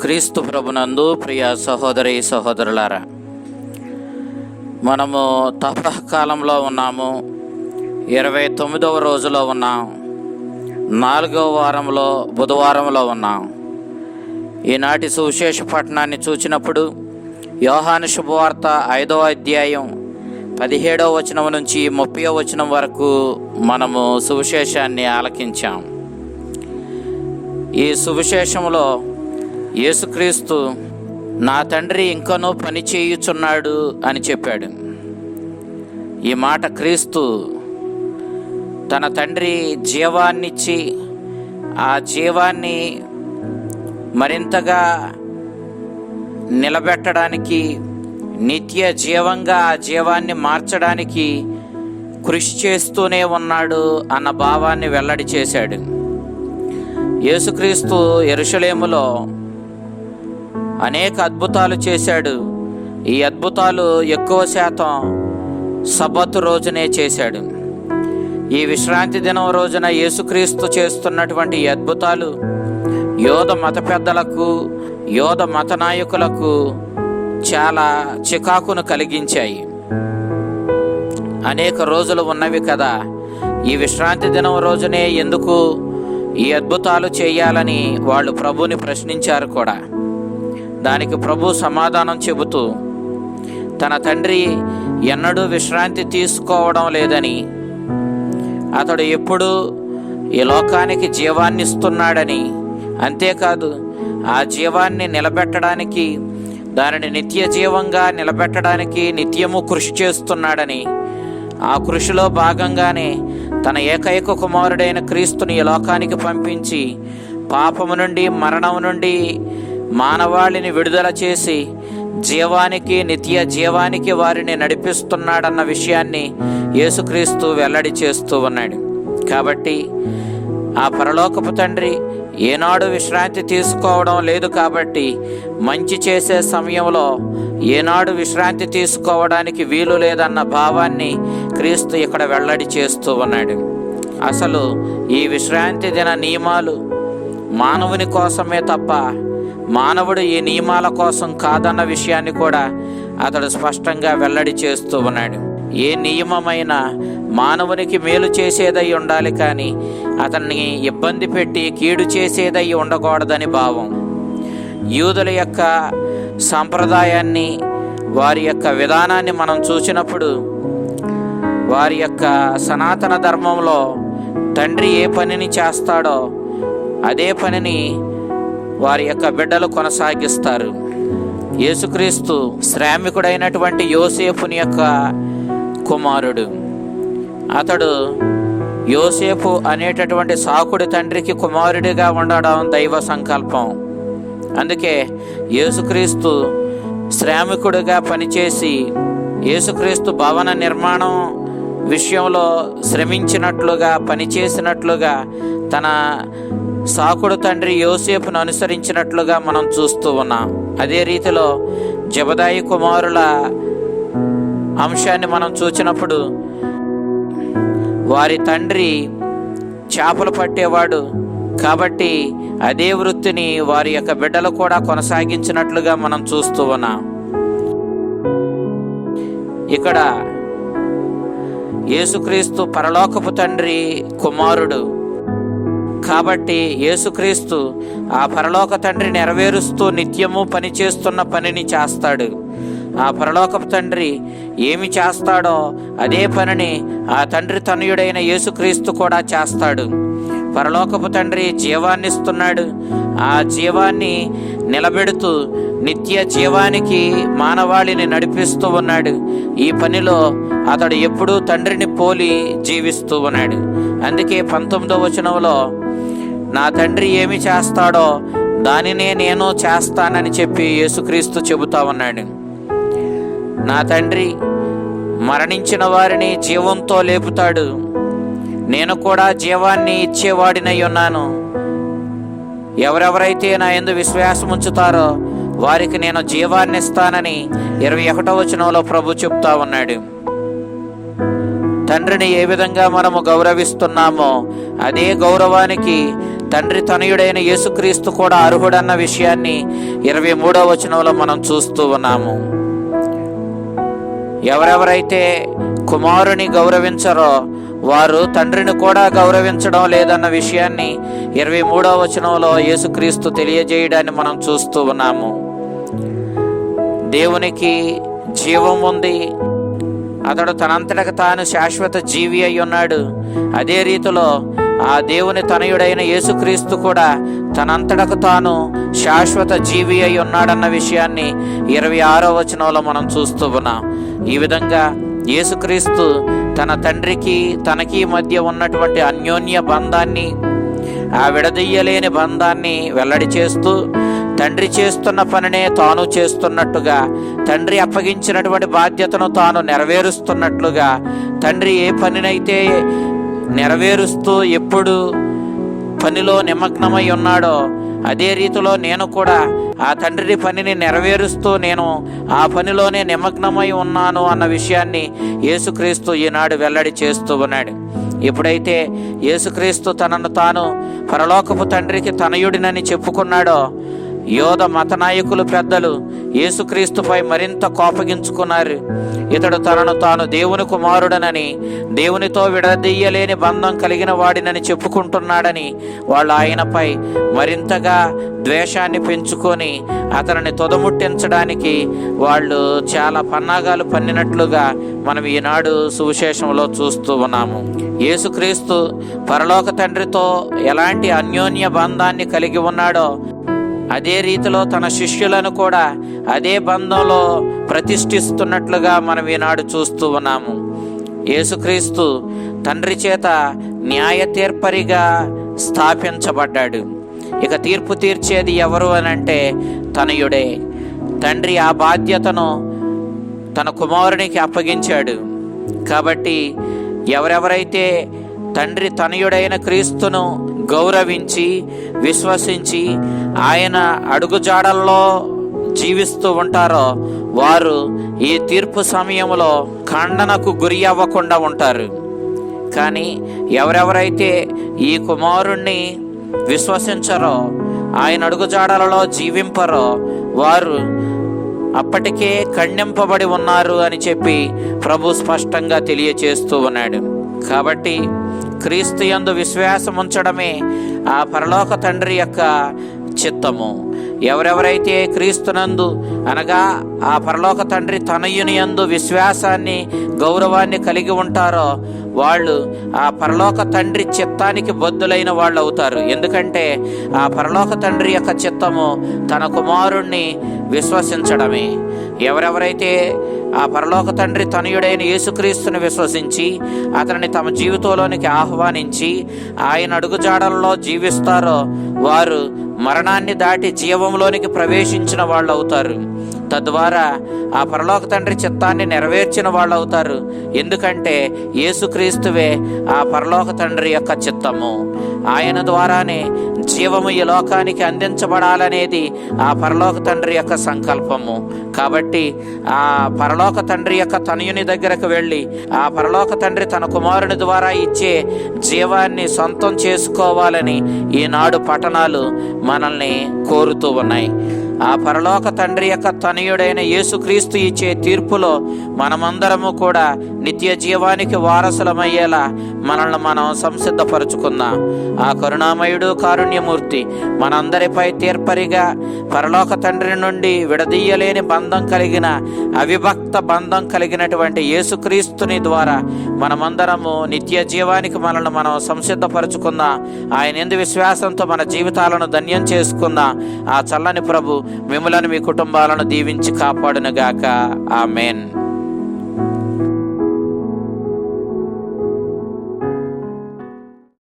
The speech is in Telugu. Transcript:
క్రీస్తు ప్రభునందు ప్రియ సహోదరి సహోదరులారా మనము తపకాలంలో ఉన్నాము. ఇరవై తొమ్మిదవ రోజులో ఉన్నాం. నాలుగవ వారంలో బుధవారంలో ఉన్నాం. ఈనాటి సువిశేష పట్టణాన్ని చూచినప్పుడు యోహాను శుభవార్త ఐదవ అధ్యాయం పదిహేడవ వచనం నుంచి ముప్పై వచనం వరకు మనము సువిశేషాన్ని ఆలకించాం. ఈ సువిశేషంలో యేసుక్రీస్తు నా తండ్రి ఇంకనూ పని చేయుచున్నాడు అని చెప్పాడు. ఈ మాట క్రీస్తు తన తండ్రి జీవాన్నిచ్చి ఆ జీవాన్ని మరింతగా నిలబెట్టడానికి నిత్య జీవంగా ఆ జీవాన్ని మార్చడానికి కృషి చేస్తూనే ఉన్నాడు అన్న భావాన్ని వెల్లడి చేశాడు. యేసుక్రీస్తు ఎరుషలేములో అనేక అద్భుతాలు చేశాడు. ఈ అద్భుతాలు ఎక్కువ శాతం సబత్తు రోజునే చేశాడు. ఈ విశ్రాంతి దినం రోజున యేసుక్రీస్తు చేస్తున్నటువంటి ఈ అద్భుతాలు యోధ మత పెద్దలకు యోధ మత నాయకులకు చాలా చికాకును కలిగించాయి. అనేక రోజులు ఉన్నవి కదా. ఈ విశ్రాంతి దినం రోజునే ఎందుకు ఈ అద్భుతాలు చేయాలని వాళ్ళు ప్రభుని ప్రశ్నించారు కూడా. దానికి ప్రభు సమాధానం చెబుతూ తన తండ్రి ఎన్నడూ విశ్రాంతి తీసుకోవడం లేదని అతడు ఎప్పుడూ ఈ లోకానికి జీవాన్ని ఇస్తున్నాడని అంతేకాదు ఆ జీవాన్ని నిలబెట్టడానికి దానిని నిత్య జీవంగా నిలబెట్టడానికి నిత్యము కృషి చేస్తున్నాడని ఆ కృషిలో భాగంగానే తన ఏకైక కుమారుడైన క్రీస్తుని ఈ లోకానికి పంపించి పాపము నుండి మరణం నుండి మానవాళిని విడుదల చేసి జీవానికి నిత్య జీవానికి వారిని నడిపిస్తున్నాడన్న విషయాన్ని యేసుక్రీస్తు వెల్లడి చేస్తూ ఉన్నాడు. కాబట్టి ఆ పరలోకపు తండ్రి ఏనాడు విశ్రాంతి తీసుకోవడం లేదు కాబట్టి మంచి చేసే సమయంలో ఏనాడు విశ్రాంతి తీసుకోవడానికి వీలు లేదన్న భావాన్ని క్రీస్తు ఇక్కడ వెల్లడి చేస్తూ ఉన్నాడు. అసలు ఈ విశ్రాంతి దిన నియమాలు మానవుని కోసమే తప్ప మానవుడు ఈ నియమాల కోసం కాదన్న విషయాన్ని కూడా అతడు స్పష్టంగా వెల్లడి చేస్తూ ఉన్నాడు. ఏ నియమమైనా మానవునికి మేలు చేసేదై ఉండాలి కానీ అతన్ని ఇబ్బంది పెట్టి కీడు చేసేదై ఉండకూడదని భావం. యూదుల యొక్క సాంప్రదాయాన్ని వారి యొక్క విధానాన్ని మనం చూసినప్పుడు వారి యొక్క సనాతన ధర్మంలో తండ్రి ఏ పనిని చేస్తాడో అదే పనిని వారి యొక్క బిడ్డలు కొనసాగిస్తారు. యేసుక్రీస్తు శ్రామికుడైనటువంటి యోసేపుని యొక్క కుమారుడు. అతడు యోసేపు అనేటటువంటి సాకుడి తండ్రికి కుమారుడిగా ఉండడం దైవ సంకల్పం. అందుకే యేసుక్రీస్తు శ్రామికుడిగా పనిచేసి యేసుక్రీస్తు భవన నిర్మాణం విషయంలో శ్రమించినట్లుగా పనిచేసినట్లుగా తన సాకుడు తండ్రి యోసేపును అనుసరించినట్లుగా మనం చూస్తూ ఉన్నాం. అదే రీతిలో జబదాయి కుమారుల అంశాన్ని మనం చూచినప్పుడు వారి తండ్రి చేపలు పట్టేవాడు. కాబట్టి అదే వృత్తిని వారి యొక్క బిడ్డలు కూడా కొనసాగించినట్లుగా మనం చూస్తూ ఉన్నాం. ఇక్కడ యేసుక్రీస్తు పరలోకపు తండ్రి కుమారుడు కాబట్టి యేసుక్రీస్తు ఆ పరలోక తండ్రి నెరవేరుస్తూ నిత్యము పనిచేస్తున్న పనిని చేస్తాడు. ఆ పరలోకపు తండ్రి ఏమి చేస్తాడో అదే పనిని ఆ తండ్రి తనయుడైన యేసుక్రీస్తు కూడా చేస్తాడు. పరలోకపు తండ్రి జీవాన్ని ఇస్తున్నాడు ఆ జీవాన్ని నిలబెడుతూ నిత్య జీవానికి మానవాళిని నడిపిస్తూ ఉన్నాడు. ఈ పనిలో అతడు ఎప్పుడూ తండ్రిని పోలి జీవిస్తూ ఉన్నాడు. అందుకే పంతొమ్మిదో వచనంలో నా తండ్రి ఏమి చేస్తాడో దానినే నేను చేస్తానని చెప్పి యేసుక్రీస్తు చెబుతా ఉన్నాడు. నా తండ్రి మరణించిన వారిని జీవంతో లేపుతాడు. నేను కూడా జీవాన్ని ఇచ్చేవాడినై ఉన్నాను. ఎవరెవరైతే నా ఎందు విశ్వాసం ఉంచుతారో వారికి నేను జీవాన్ని ఇస్తానని ఇరవై ఒకటో వచనంలో ప్రభు చెప్తా ఉన్నాడు. తండ్రిని ఏ విధంగా మనము గౌరవిస్తున్నామో అదే గౌరవానికి తండ్రి తనయుడైన యేసుక్రీస్తు కూడా అర్హుడన్న విషయాన్ని ఇరవై మూడో వచనంలో మనం చూస్తూ ఉన్నాము. ఎవరెవరైతే కుమారుని గౌరవించరో వారు తండ్రిని కూడా గౌరవించడం లేదన్న విషయాన్ని ఇరవై మూడవ వచనంలో యేసుక్రీస్తు తెలియజేయడాన్ని మనం చూస్తూ ఉన్నాము. దేవునికి జీవం ఉంది. అతడు తనంతటకు తాను శాశ్వత జీవి అయి ఉన్నాడు. అదే రీతిలో ఆ దేవుని తనయుడైన యేసుక్రీస్తు కూడా తనంతటకు తాను శాశ్వత జీవి అయి ఉన్నాడన్న విషయాన్ని ఇరవై ఆరో వచనంలో మనం చూస్తూ ఉన్నాం. ఈ విధంగా యేసుక్రీస్తు తన తండ్రికి తనకి మధ్య ఉన్నటువంటి అన్యోన్య బంధాన్ని ఆ విడదీయలేని బంధాన్ని వెల్లడి చేస్తూ తండ్రి చేస్తున్న పనినే తాను చేస్తున్నట్టుగా తండ్రి అప్పగించినటువంటి బాధ్యతను తాను నెరవేరుస్తున్నట్లుగా తండ్రి ఏ పనినైతే నెరవేరుస్తూ ఎప్పుడు పనిలో నిమగ్నమై ఉన్నాడో అదే రీతిలో నేను కూడా ఆ తండ్రి పనిని నెరవేరుస్తూ నేను ఆ పనిలోనే నిమగ్నమై ఉన్నాను అన్న విషయాన్ని యేసుక్రీస్తు ఈనాడు వెల్లడి చేస్తూ ఉన్నాడు. ఎప్పుడైతే యేసుక్రీస్తు తనను తాను పరలోకపు తండ్రికి తనయుడినని చెప్పుకున్నాడో యోధ మత నాయకులు పెద్దలు యేసుక్రీస్తుపై మరింత కోపగించుకున్నారు. ఇతడు తనను తాను దేవుని కుమారుడనని దేవునితో విడదీయలేని బంధం కలిగిన వాడినని చెప్పుకుంటున్నాడని వాళ్ళు ఆయనపై మరింతగా ద్వేషాన్ని పెంచుకొని అతనిని తొదముట్టించడానికి వాళ్ళు చాలా పన్నాగాలు పన్నినట్లుగా మనం ఈనాడు సువిశేషంలో చూస్తూ ఉన్నాము. యేసుక్రీస్తు పరలోక తండ్రితో ఎలాంటి అన్యోన్య బంధాన్ని కలిగి ఉన్నాడో అదే రీతిలో తన శిష్యులను కూడా అదే బంధంలో ప్రతిష్ఠిస్తున్నట్లుగా మనం ఈనాడు చూస్తూ ఉన్నాము. యేసుక్రీస్తు తండ్రి చేత న్యాయ తీర్పరిగా స్థాపించబడ్డాడు. ఇక తీర్పు తీర్చేది ఎవరు అని అంటే తనయుడే. తండ్రి ఆ బాధ్యతను తన కుమారునికి అప్పగించాడు. కాబట్టి ఎవరెవరైతే తండ్రి తనయుడైన క్రీస్తును గౌరవించి విశ్వసించి ఆయన అడుగుజాడల్లో జీవిస్తూ ఉంటారో వారు ఈ తీర్పు సమయంలో ఖండనకు గురి అవ్వకుండా ఉంటారు. కానీ ఎవరెవరైతే ఈ కుమారుణ్ణి విశ్వసించరో ఆయన అడుగుజాడలలో జీవింపరో వారు అప్పటికే ఖండింపబడి ఉన్నారు అని చెప్పి ప్రభు స్పష్టంగా తెలియచేస్తూ ఉన్నాడు. కాబట్టి క్రీస్తు యందు విశ్వాసం ఉంచడమే ఆ పరలోక తండ్రి యొక్క చిత్తము. ఎవరెవరైతే క్రీస్తునందు అనగా ఆ పరలోక తండ్రి తనయుని యందు విశ్వాసాన్ని గౌరవాన్ని కలిగి ఉంటారో వాళ్ళు ఆ పరలోక తండ్రి చిత్తానికి బద్దులైన వాళ్ళు అవుతారు. ఎందుకంటే ఆ పరలోక తండ్రి యొక్క చిత్తము తన కుమారుణ్ణి విశ్వసించడమే. ఎవరెవరైతే ఆ పరలోక తండ్రి తనయుడైన యేసుక్రీస్తుని విశ్వసించి అతనిని తమ జీవితంలోనికి ఆహ్వానించి ఆయన అడుగుజాడల్లో జీవిస్తారో వారు మరణాన్ని దాటి జీవంలోనికి ప్రవేశించిన వాళ్ళు అవుతారు తద్వారా ఆ పరలోక తండ్రి చిత్తాన్ని నెరవేర్చిన వాళ్ళు అవుతారు ఎందుకంటే యేసుక్రీస్తువే ఆ పరలోక తండ్రి యొక్క చిత్తము. ఆయన ద్వారానే జీవము ఈ లోకానికి అందించబడాలనేది ఆ పరలోక తండ్రి యొక్క సంకల్పము. కాబట్టి ఆ పరలోక తండ్రి యొక్క తనయుని దగ్గరకు వెళ్ళి ఆ పరలోక తండ్రి తన కుమారుని ద్వారా ఇచ్చే జీవాన్ని సొంతం చేసుకోవాలని ఈనాడు పట్టణాలు మనల్ని కోరుతూ ఉన్నాయి. ఆ పరలోక తండ్రి యొక్క తనయుడైన యేసుక్రీస్తు ఇచ్చే తీర్పులో మనమందరము కూడా నిత్య జీవానికి వారసులమయ్యేలా మనల్ని మనం సంసిద్ధపరుచుకుందాం. ఆ కరుణామయుడు కారుణ్యమూర్తి మనందరిపై తీర్పరిగా పరలోక తండ్రి నుండి విడదీయలేని బంధం కలిగిన అవిభక్త బంధం కలిగినటువంటి యేసుక్రీస్తుని ద్వారా మనమందరము నిత్య జీవానికి మనల్ని మనం సంసిద్ధపరుచుకుందాం. ఆయన ఎందు విశ్వాసంతో మన జీవితాలను ధన్యం చేసుకుందాం. ఆ చల్లని ప్రభు మిమ్మలను మీ కుటుంబాలను దీవించి కాపాడునుగాక. ఆమెన్.